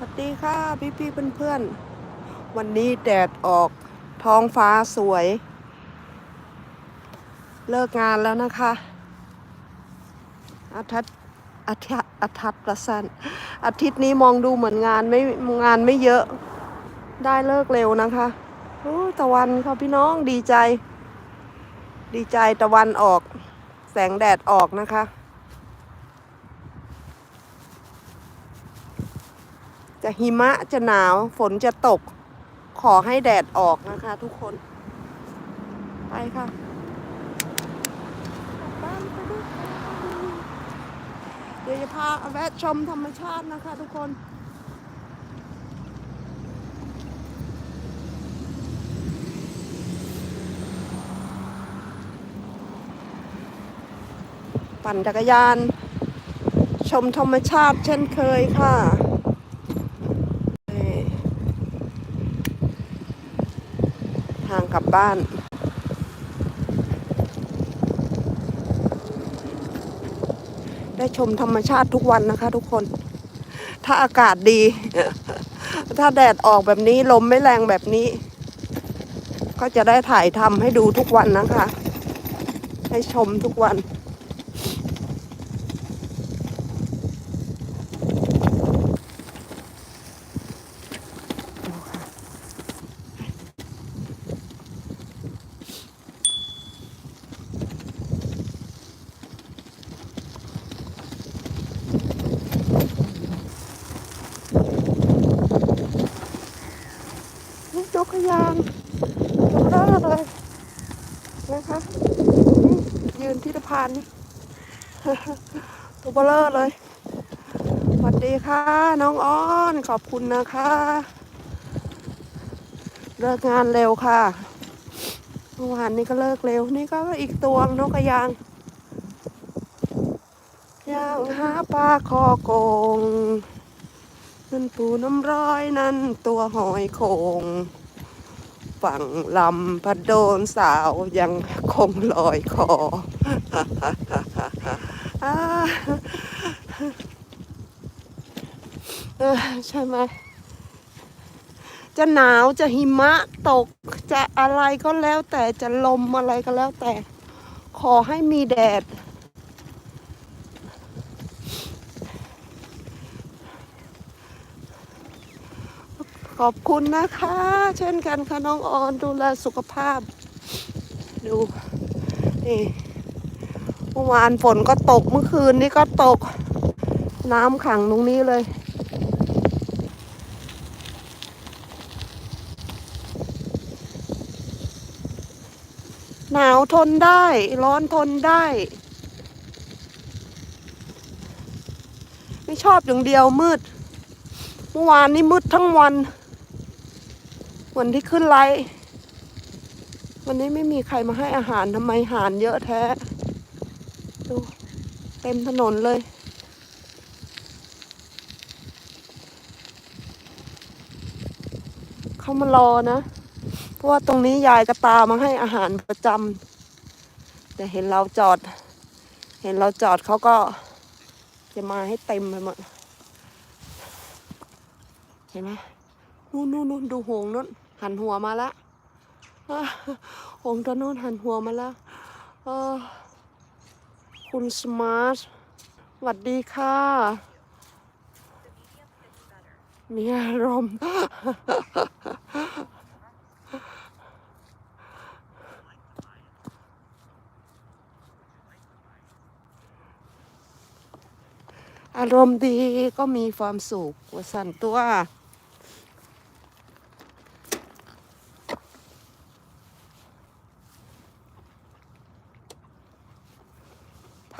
สวัสดีค่ะพี่พี่ๆเพื่อนๆวันนี้แดดออกท้องฟ้าสวย เลิกงานแล้วนะคะอาทิตย์อาทิตย์อาทิตย์ละสั้นอาทิตย์นี้มองดูเหมือนงานไม่งานไม่เยอะได้เลิกเร็วนะคะโอ้ตะวันค่ะพี่น้องดีใจ ดีใจตะวันออก แสงแดดออกนะคะ จะหิมะจะหนาวฝนจะตก ขอให้แดดออกนะคะทุกคน ไปค่ะเดี๋ยวจะพาแวะชมธรรมชาตินะคะทุกคนปั่นจักรยาน ชมธรรมชาติเช่นเคยค่ะ นี่ทางกลั บ้าน ได้ชมธรรมชาติทุกวันนะคะทุกคน ถ้าอากาศดี ถ้าแดดออกแบบนี้ลมไม่แรงแบบนี้ ก็จะได้ถ่ายทำให้ดูทุกวันนะคะ ให้ชมทุกวันนกกระยางตัวเบลอเลยนะคะนี่ยืนที่สะพานนี่ตัวเบลอเลย สวัสดีค่ะ น้องอ้อนขอบคุณนะคะ เลิกงานเร็วค่ะเมื่อวานนี้ก็เลิกเร็ว นี่ก็อีกตัวนกกระยางยางหาปลาคอโกงนั่นปูน้ำร้อยนั่นตัวหอยโขงฝั่งลำพัดโดนสาวยังคงลอยคอ ใช่ไหมจะหนาวจะหิมะตกจะอะไรก็แล้วแต่จะลมอะไรก็แล้วแต่ ขอให้มีแดด ขอบคุณนะคะ เช่นกันค่ะน้องออนดูแลสุขภาพ ดูนี่ มื่อวานฝนก็ตกเมื่อคืนนี้ก็ตก น้ำขังตรงนี้เลย หนาวทนได้ ร้อนทนได้ ไม่ชอบอย่างเดียวมืด เมื่อวานนี้มืดทั้งวัน วันที่ขึ้นไลฟ์วันนี้ไม่มีใครมาให้อาหารทำไมหารเยอะแท้ ดู เต็มถนนเลย เขามารอนะ เพราะว่าตรงนี้ยายกระตามาให้อาหารประจำแต่เห็นเราจอด เห็นเราจอดเขาก็จะมาให้เต็มไปหมด เห็นไหมนู่นนู่นนู่นดูหงนู่นหันหัวมาละหงตัวนู่นหันหัวมาแล้ว คุณสมาร์ทสวัสดีค่ะ มีอารมณ์ อารมณ์ดีก็มีความสุขวสันตัว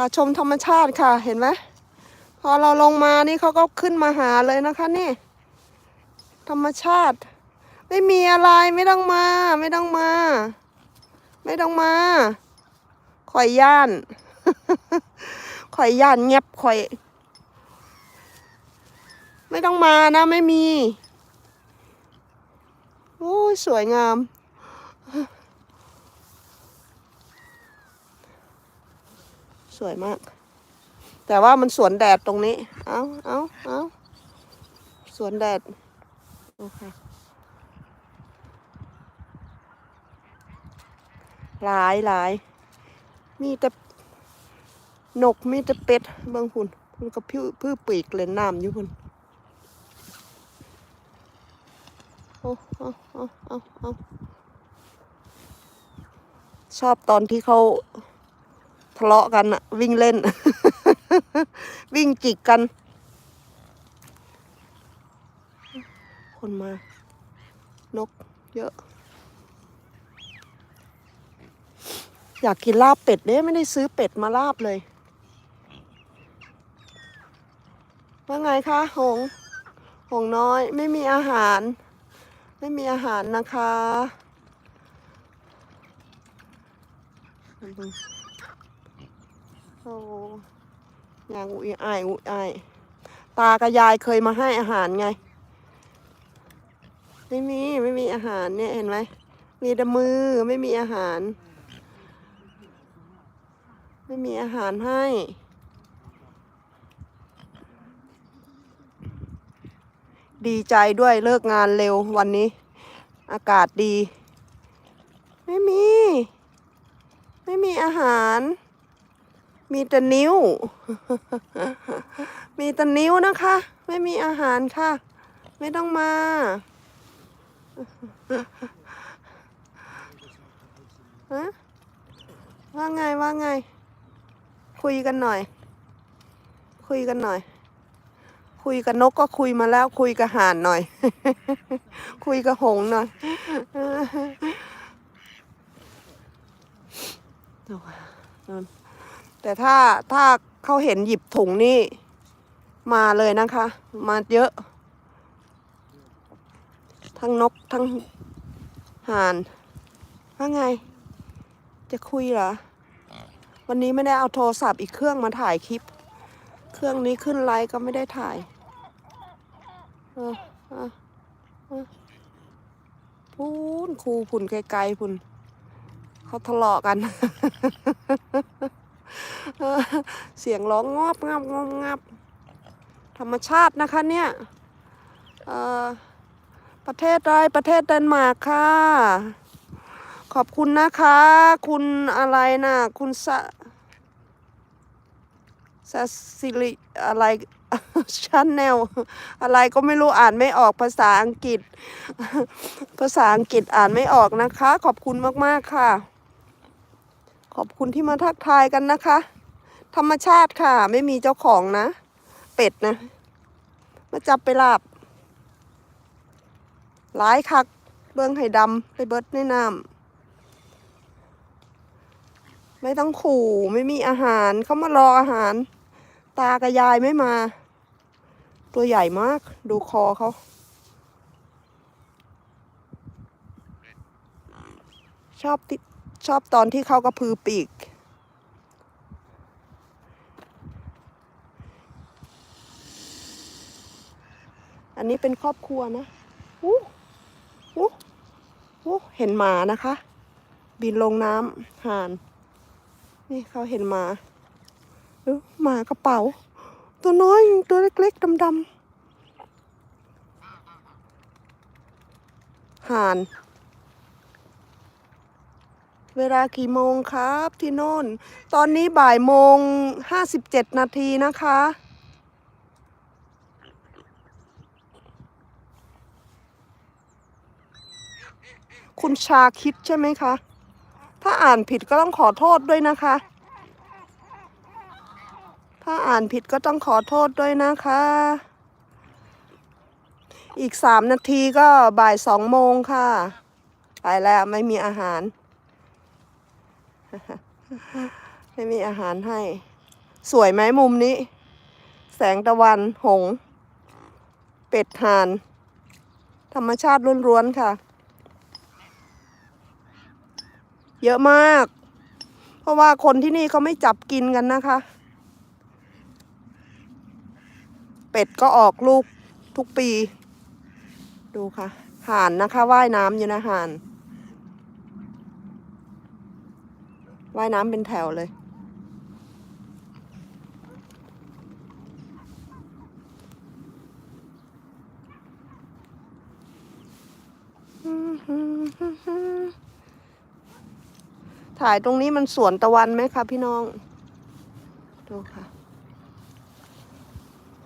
พาชมธรรมชาติค่ะ เห็นไหมพอเราลงมานี่เขาก็ขึ้นมาหาเลยนะคะนี่ ธรรมชาติ ไม่มีอะไรไม่ต้องมา ไม่ต้องมา ไม่ต้องมาข่อยย่านข่อยย่านเงียบข่อย ไม่ต้องมานะไม่มี โอ้สวยงาม สวยมาก แต่ว่ามันสวนแดดตรงนี้ เอาเอาเอาสวนแดด โอเค หลายหลาย มีแต่นกมีแต่เป็ดเบางพุ่นมันก็พื้พื้ปีกเล่นน้ำอยู่พุ่นโอ้เอาเอาเอาเอาชอบตอนที่เขา ทะเลาะกันอะวิ่งเล่น วิ่งจิกกัน คนมา นกเยอะ อยากกินลาบเป็ดเนี่ยไม่ได้ซื้อเป็ดมาลาบเลย ว่าไงคะ หง หงน้อย ไม่มีอาหาร ไม่มีอาหารนะคะ อ้ยางอุยอายอุยอายตากับยายเคยมาให้อาหารไง ไม่มีไม่มีอาหารเนี่ยเห็นไหมมีแต่มือไม่มีอาหาร ไม่มีอาหารให้ดีใจด้วยเลิกงานเร็ววันนี้ อากาศดี ไม่มี ไม่มีอาหาร มีแต่นิ้ว มีแต่นิ้วนะคะ ไม่มีอาหารค่ะ ไม่ต้องมา ฮะ ว่าไงว่าไง คุยกันหน่อย คุยกันหน่อย คุยกับนกก็คุยมาแล้ว คุยกับห่านหน่อย คุยกับหงหน่อยนอน แต่ถ้าถ้าเขาเห็นหยิบถุงนี่มาเลยนะคะ มาเยอะ ทั้งนกทั้งห่านว่าไง จะคุยเหรอ วันนี้ไม่ได้เอาโทรศัพท์อีกเครื่องมาถ่ายคลิป เครื่องนี้ขึ้นไลฟ์ก็ไม่ได้ถ่ายเออเออเอพูนครูผุนไกลๆผุนเขาทะเลาะกัน เสียงร้องงอบงับงอบงับ ธรรมชาตินะคะเนี่ยประเทศไรประเทศเดนมาร์กค่ะ ขอบคุณนะคะ คุณอะไรนะคุณสะสะสิริอะไรชันแนลอะไรก็ไม่รู้อ่านไม่ออกภาษาอังกฤษ ภาษาอังกฤษอ่านไม่ออกนะคะ ขอบคุณมาก ๆ ค่ะ ขอบคุณที่มาทักทายกันนะคะ ธรรมชาติค่ะ ไม่มีเจ้าของนะ เป็ดนะ มาจับไปลาบหลายคัก เบิ้งไห้ดำไปเบิดในน้ำไม่ต้องขู่ไม่มีอาหารเขามารออาหาร ตากับยายไม่มา ตัวใหญ่มาก ดูคอเขาชอบติด ชอบตอนที่เขากระพือปีก อันนี้เป็นครอบครัวนะอู้อู้อู้เห็นหมานะคะ บินลงน้ำห่าน นี่เขาเห็นหมาเออหมากระเป๋า ตัวน้อยตัวเล็กๆดำๆห่าน เวลากี่โมงครับที่โน่น ตอนนี้บ่ายโมงห้าสิบเจ็ดนาทีนะคะ คุณชาคิดใช่ไหมคะ ถ้าอ่านผิดก็ต้องขอโทษด้วยนะคะ ถ้าอ่านผิดก็ต้องขอโทษด้วยนะคะ อีกสามนาทีก็บ่ายสองโมงค่ะ ไปแล้วไม่มีอาหาร ไม่มีอาหารให้ สวยไหมมุมนี้ แสงตะวันหง เป็ดห่าน ธรรมชาติล้วนๆค่ะ เยอะมาก เพราะว่าคนที่นี่เขาไม่จับกินกันนะคะ เป็ดก็ออกลูกทุกปี ดูค่ะห่านนะคะว่ายน้ำอยู่นะห่าน ว่ายน้ำเป็นแถวเลย ถ่ายตรงนี้มันสวนตะวันไหมคะพี่น้อง ดูค่ะ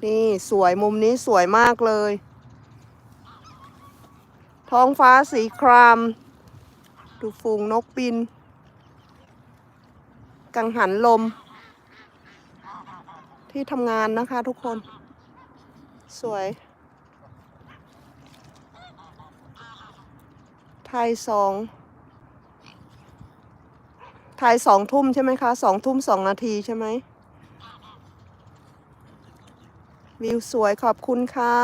นี่สวยมุมนี้สวยมากเลย ท้องฟ้าสีคราม ดูฝูงนกบิน กังหันลม ที่ทำงานนะคะทุกคน สวย ไทยสองไทยสองทุ่มใช่ไหมคะสองทุ่มสองนาทีใช่ไหมวิวสวยขอบคุณค่ะ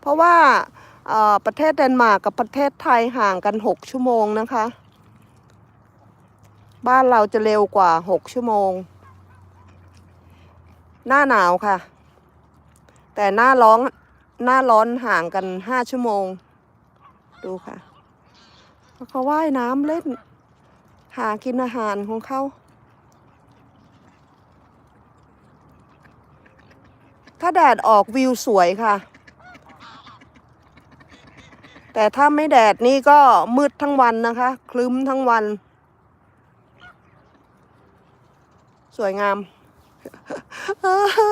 เพราะว่าประเทศเดนมาร์กกับประเทศไทยห่างกัน 6 ชั่วโมงนะคะ บ้านเราจะเร็วกว่า6ชั่วโมง หน้าหนาวค่ะ แต่หน้าร้อนหน้าร้อนห่างกัน5ชั่วโมง ดูค่ะเขาว่ายน้ำเล่น หากินอาหารของเขาถ้าแดดออกวิวสวยค่ะ แต่ถ้าไม่แดดนี่ก็มืดทั้งวันนะคะ คลึ้มทั้งวัน สวยงาม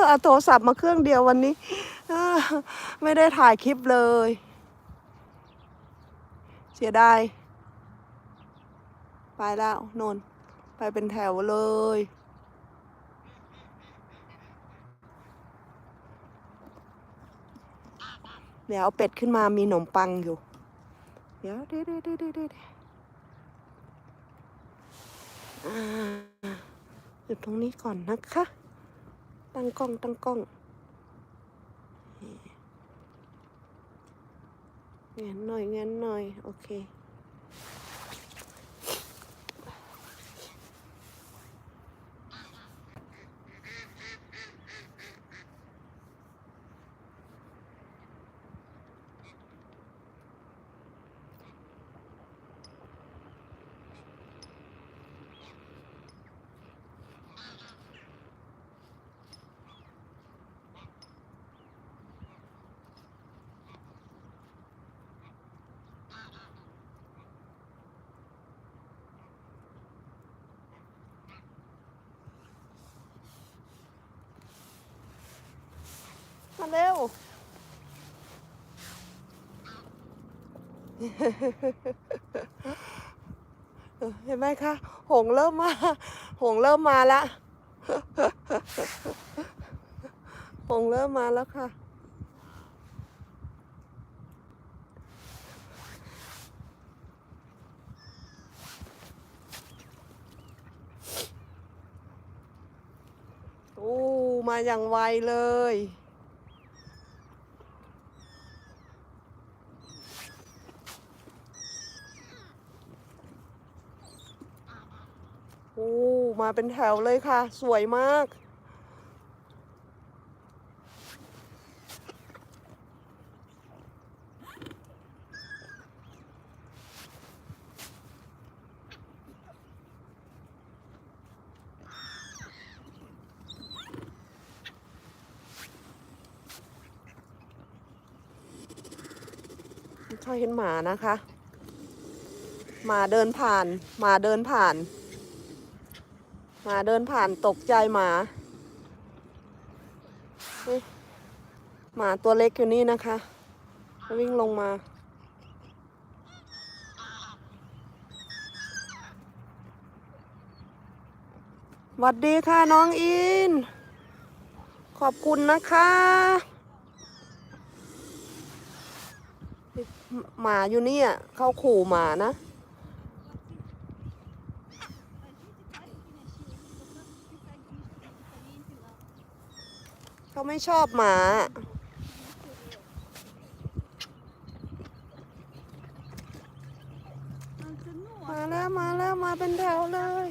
เอาโทรศัพท์มาเครื่องเดียววันนี้ไม่ได้ถ่ายคลิปเลย เสียดายไปแล้วนนไปเป็นแถวเลย เดี๋ยวเอาเป็ดขึ้นมามีขนมปังอยู่ เดี๋ยวเดี๋ยวเดี๋ยวเดี๋ยวเดี๋ยวเดี๋ยว อ่าหยุดตรงนี้ก่อนนะคะ ตั้งกล้องตั้งกล้องเงี้ยหน่อยเงี้ยหน่อย โอเค มาเร็ว เห็นไหมคะ หงเริ่มมา หงเริ่มมาแล้วหงเริ่มมาแล้วค่ะ โอ้ มาอย่างไวเลย มาเป็นแถวเลยค่ะ สวยมากไม่ค่อยเห็นหมานะคะ หมาเดินผ่าน หมาเดินผ่าน หมาเดินผ่านตกใจหมา หมาตัวเล็กอยู่นี่นะคะ วิ่งลงมา หวัดดีค่ะน้องอิน ขอบคุณนะคะ หมาอยู่นี่ยเข้าขู่หมานะ เขา ไม่ชอบหมามาแล้วมาแล้วมาเป็นแถวเลย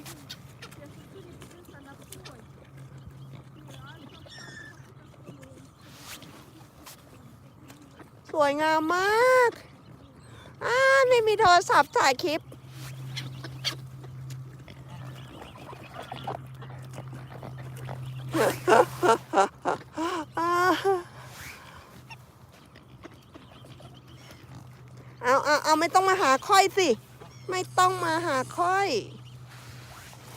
สวยงามมาก อ่าไม่มีโทรศัพท์ถ่ายคลิป อ่า เอยสิ ไม่ต้องมาหาค่อย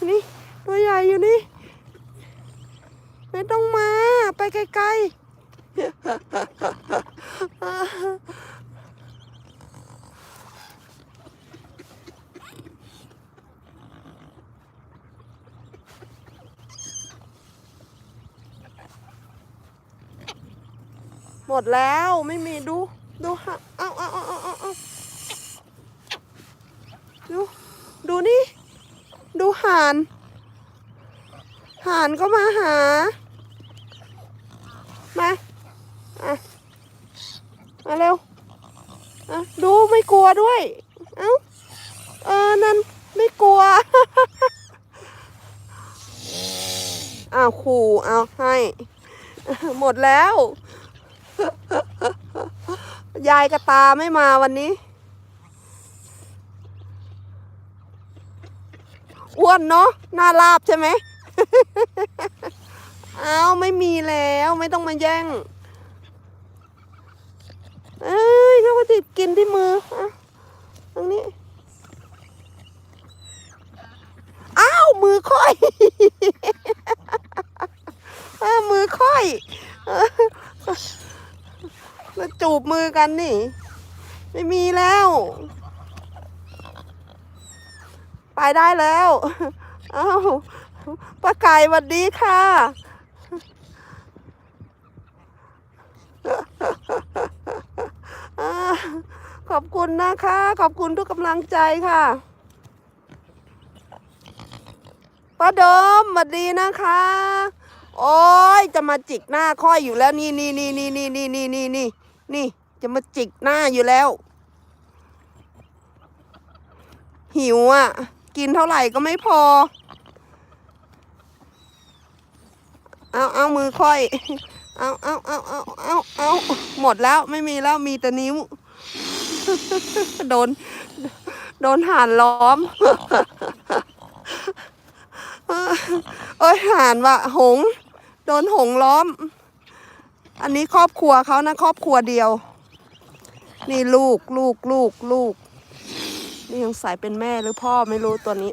นี่ตัวใหญ่อยู่นี่ ไม่ต้องมา ไปไกลๆหมดแล้วไม่มีดู ดูฮะเอาเอาเอาเอาเอาเอาดู ดูนี่ ดูห่าน ห่านก็มาหา มาอะมาเร็วอะดูไม่กลัวด้วย เอ้า เออ นั่นไม่กลัว อ้าวขู่เอาให้ หมดแล้ว ยายกับตาไม่มาวันนี้ อ้วนเนาะหน้าลาบใช่ไหมเอาไม่มีแล้วไม่ต้องมาแย่ง เอ้ยเขาก็ติดกินที่มืออะตรงนี้อ้าวมือค่อยเออมือค่อยมาจูบมือกันนี่ ไม่มีแล้ว ไปได้แล้วเอ้าป้าไก่สวัสดีค่ะ ขอบคุณนะคะ ขอบคุณทุกกำลังใจค่ะป้าดมสวัสดีนะคะ โอ้ยจะมาจิกหน้าค่อยอยู่แล้ว นี่นี่นี่นี่นี่นี่นี่นี่นี่นี่จะมาจิกหน้าอยู่แล้ว หิวอะ กินเท่าไหร่ก็ไม่พอ เอาเอามือค่อย เอาเอาเอาเอาเอาเอาหมดแล้วไม่มีแล้วมีแต่นิ้ว โดน โดนห่านล้อม เอ้ยห่านว่ะหง โดนหงล้อม อันนี้ครอบครัวเขานะ ครอบครัวเดียว นี่ลูกลูกลูกลูก นี่ยังใส่เป็นแม่หรือพ่อไม่รู้ตัวนี้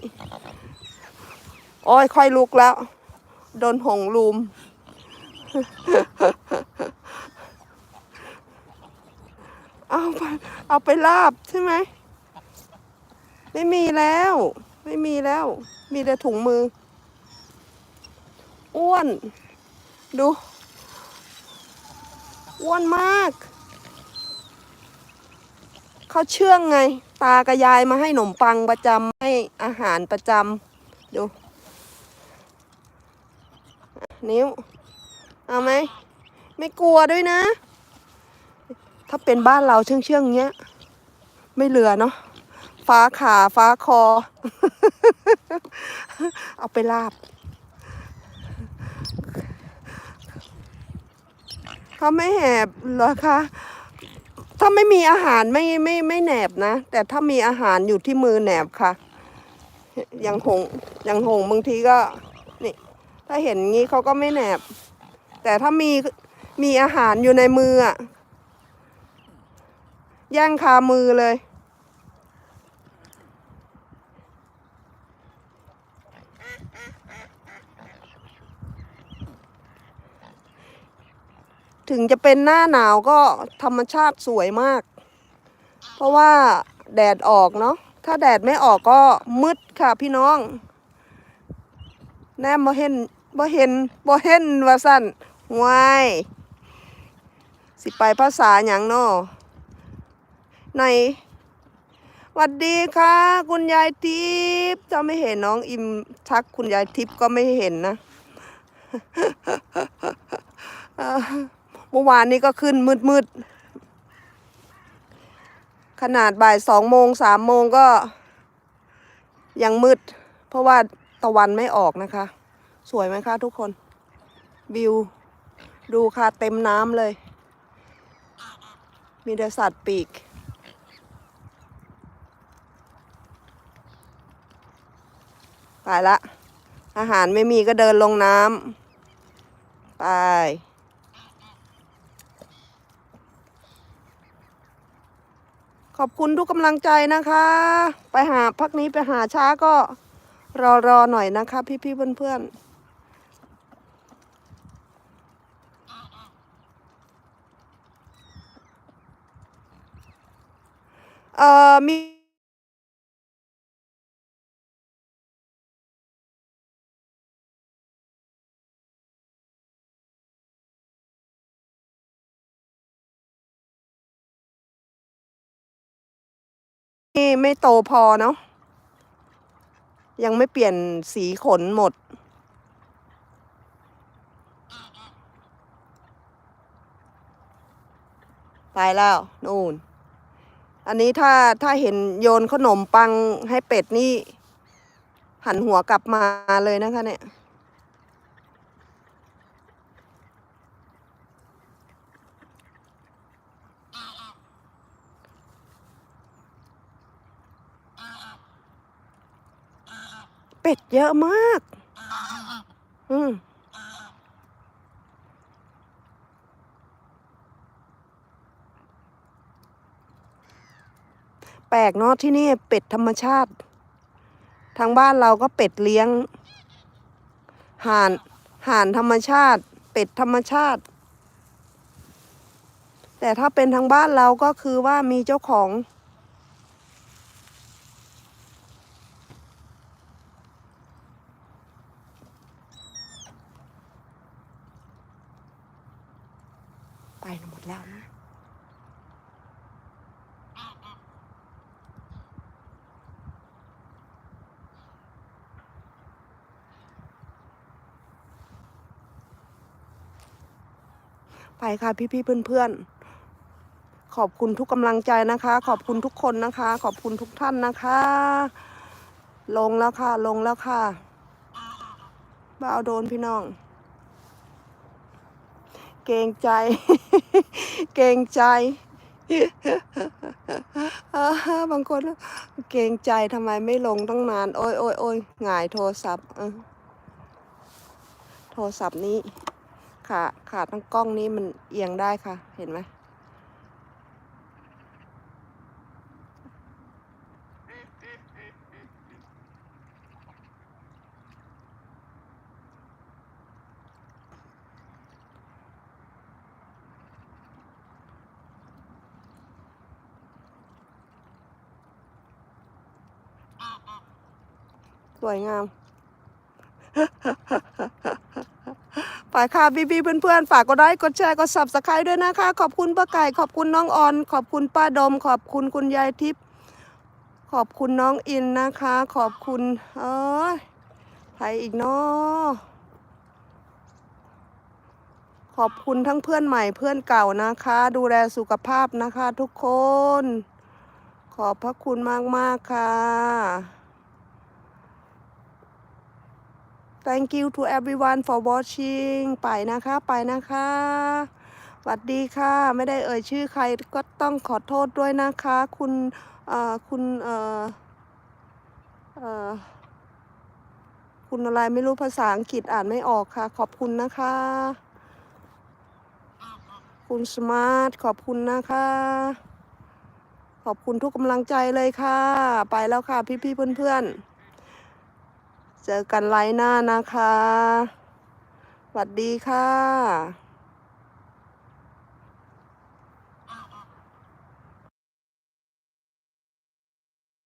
โอ้ยค่อยลุกแล้ว โดนหงลุม เอาไปเอาไปลาบใช่ไหม ไม่มีแล้ว ไม่มีแล้ว มีแต่ถุงมือ อ้วน ดู อ้วนมาก เขาเชื่องไง ตากับยายมาให้ขนมปังประจำให้อาหารประจำดูนิ้ว เอาไหม ไม่กลัวด้วยนะ ถ้าเป็นบ้านเราเชื่องเชื่องเงี้ย ไม่เหลือเนาะฟ้าขาฟ้าคอ เอาไปลาบ เขาไม่แหบเหรอคะ ถ้าไม่มีอาหารไม่ไม่ไม่แหนบนะ แต่ถ้ามีอาหารอยู่ที่มือแหนบค่ะ อย่างหงอย่างหงบางทีก็นี่ถ้าเห็นงี้เขาก็ไม่แหนบ แต่ถ้ามีมีอาหารอยู่ในมืออะแย่งคามือเลย ถึงจะเป็นหน้าหนาวก็ธรรมชาติสวยมาก เพราะว่าแดดออกเนาะถ้าแดดไม่ออกก็มืดค่ะพี่น้อง แนมบ่เห็นบ่เห็นบ่เห็นว่าสั่นวายสิไปภาษาหยังเนาะในหวัดดีค่ะ คุณยายทิพย์ถ้าไม่เห็นน้องอิมทักคุณยายทิพย์ก็ไม่เห็นนะ เมื่อวานนี้ก็ขึ้นมืดมืดๆขนาดบ่ายสองโมงสามโมงก็ ยังมืด เพราะว่าตะวันไม่ออกนะคะ สวยไหมคะทุกคน วิว ดูค่ะเต็มน้ำเลย มีแต่สัตว์ปีกไปละ อาหารไม่มีก็เดินลงน้ำไป ขอบคุณทุกกำลังใจนะคะ ไปหาพักนี้ไปหาช้าก็รอรอหน่อยนะคะ พี่พี่ๆเพื่อนๆเอ่อมี ไม่โตพอเนาะยังไม่เปลี่ยนสีขนหมด ไปแล้วนู่น อันนี้ถ้าถ้าเห็นโยนขนมปังให้เป็ดนี่ หันหัวกลับมาเลยนะคะเนี่ย เป็ดเยอะมาก อืมแปลกเนาะที่นี่เป็ดธรรมชาติ ทางบ้านเราก็เป็ดเลี้ยง ห่าน ห่านธรรมชาติ เป็ดธรรมชาติ แต่ถ้าเป็นทางบ้านเราก็คือว่ามีเจ้าของ ไปหมดแล้วนะ ไปค่ะพี่ๆเพื่อนๆ ขอบคุณทุกกำลังใจนะคะ ขอบคุณทุกคนนะคะ ขอบคุณทุกท่านนะคะ ลงแล้วค่ะ ลงแล้วค่ะบ้าเอาโดนพี่น้อง เกรงใจ เกรงใจบางคนเกรงใจทำไมไม่ลงตั้งนาน โอ้ยโอ้ยโอ้ยหงายโทรศัพท์โทรศัพท์นี้ ขาขาตั้งกล้องนี้มันเอียงได้ค่ะ เห็นไหมสวยงาม ไปค่ะพี่ๆเพื่อนๆ ฝากกดไลค์กดแชร์กด subscribe ด้วยนะคะ ขอบคุณป้าไก่ขอบคุณน้องออน ขอบคุณป้าดม ขอบคุณคุณยายทิพย์ขอบคุณน้องอินนะคะ ขอบคุณเอ้ยใครอีกเนาะขอบคุณทั้งเพื่อนใหม่เพื่อนเก่านะคะ ดูแลสุขภาพนะคะทุกคน ขอบพระคุณมากๆค่ะ Thank you to everyone for watching ไปนะคะ ไปนะคะสวัสดีค่ะ ไม่ได้เอ่ยชื่อใครก็ต้องขอโทษด้วยนะคะ คุณเอ่อคุณเอ่อเอ่อคุณอะไรไม่รู้ภาษาอังกฤษอ่านไม่ออกค่ะ ขอบคุณนะคะ คุณสมาร์ทขอบคุณนะคะ ขอบคุณทุกกำลังใจเลยค่ะ ไปแล้วค่ะพี่ๆเพื่อนๆ เจอกันไลน์หน้านะคะสวัสดีค่ะ